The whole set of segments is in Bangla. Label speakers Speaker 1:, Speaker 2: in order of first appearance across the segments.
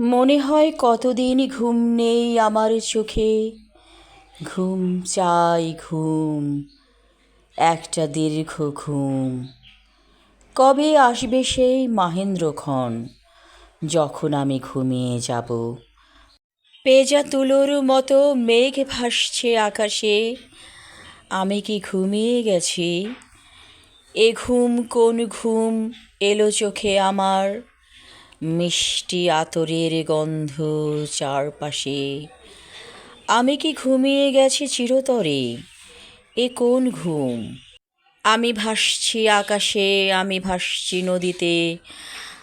Speaker 1: মনে হয় কতদিন ঘুম নেই আমার চোখে। ঘুম চাই ঘুম, একটা দীর্ঘ ঘুম। কবে আসবে সেই মাহেন্দ্রক্ষণ, যখন আমি ঘুমিয়ে যাব? পেজা তুলোর মতো মেঘ ভাসছে আকাশে, আমি কি ঘুমিয়ে গেছি? এ ঘুম কোন ঘুম এলো চোখে আমার? মিষ্টি আতরের গন্ধ চারপাশে। আমি কি ঘুমিয়ে গেছি চিরতরে? এ কোন ঘুম? আমি ভাসছি আকাশে, আমি ভাসছি নদীতে।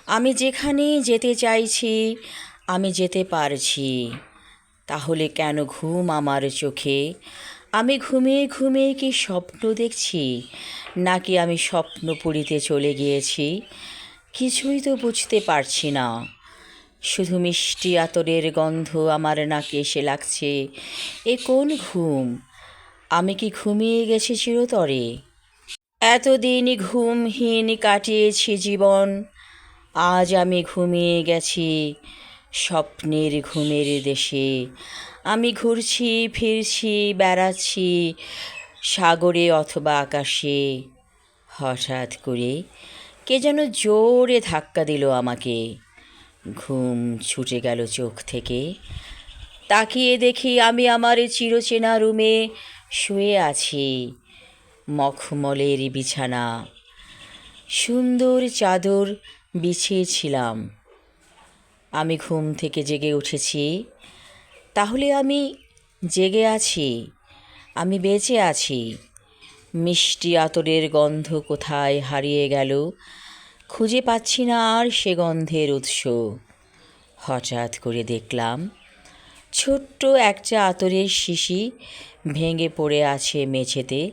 Speaker 1: আমি যেখানে যেতে চাইছি, আমি যেতে পারছি। তাহলে কেন ঘুম আমার চোখে? আমি ঘুমিয়ে ঘুমিয়ে কি স্বপ্ন দেখছি? নাকি আমি স্বপ্নপুরীতে চলে গিয়েছি? কিছুই তো বুঝতে পারছি না। শুধু মিষ্টি আতরের গন্ধ আমার নাকে এসে লাগছে। এ কোন ঘুম? আমি কি ঘুমিয়ে গেছি চিরতরে? এতদিন ঘুমহীন কাটিয়েছি জীবন, আজ আমি ঘুমিয়ে গেছি স্বপ্নের ঘুমের দেশে। আমি ঘুরছি, ফিরছি, বেড়াচ্ছি সাগরে অথবা আকাশে। হঠাৎ করে কে যেন জোরে ধাক্কা দিল আমাকে। ঘুম ছুটে গেল চোখ থেকে। তাকিয়ে দেখি আমি আমার চিরচেনা রুমে শুয়ে আছি। মখমলের বিছানা। সুন্দর চাদর বিছিয়েছিলাম আমি ঘুম থেকে জেগে উঠেছি। তাহলে আমি জেগে আছি। আমি বেঁচে আছি। মিষ্টি আতরের গন্ধ কোথায় হারিয়ে গেল? খুঁজে পাচ্ছি না আর সে গন্ধের উৎস। হঠাৎ করে দেখলাম, ছোট্ট একটা আতরের শিশি ভেঙে পড়ে আছে মেঝেতে।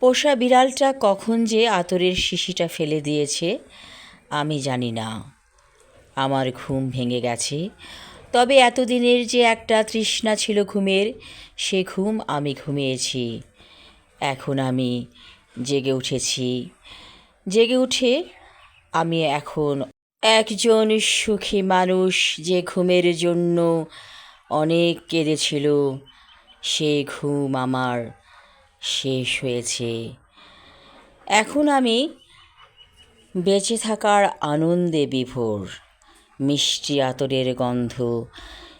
Speaker 1: পোষা বিড়ালটা কখন যে আতরের শিশিটা ফেলে দিয়েছে, আমি জানি না। আমার ঘুম ভেঙে গেছে, তবে এতদিনের যে একটা তৃষ্ণা ছিল ঘুমের, সে ঘুম আমি ঘুমিয়েছি। এখন আমি জেগে উঠেছি। জেগে উঠে আমি এখন একজন সুখী মানুষ যে ঘুমের জন্য অনেক কেঁদেছিল, সে ঘুম আমার শেষ হয়েছে। এখন আমি বেঁচে থাকার আনন্দে বিভোর, মিষ্টি আতরের গন্ধ,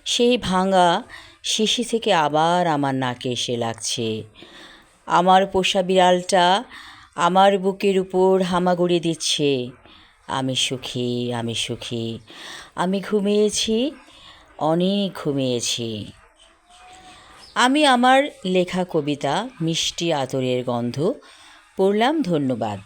Speaker 1: সেই ভাঙা শিশি থেকে আবার আমার নাকে এসে লাগছে। আমার পোষা বিড়ালটা আমার বুকের উপর হামাগুড়ি দিচ্ছে। আমি সুখী আমি সুখী। আমি ঘুমিয়েছি, অনেক ঘুমিয়েছি। আমি আমার লেখা কবিতা মিষ্টি আতরের গন্ধ পড়লাম ধন্যবাদ।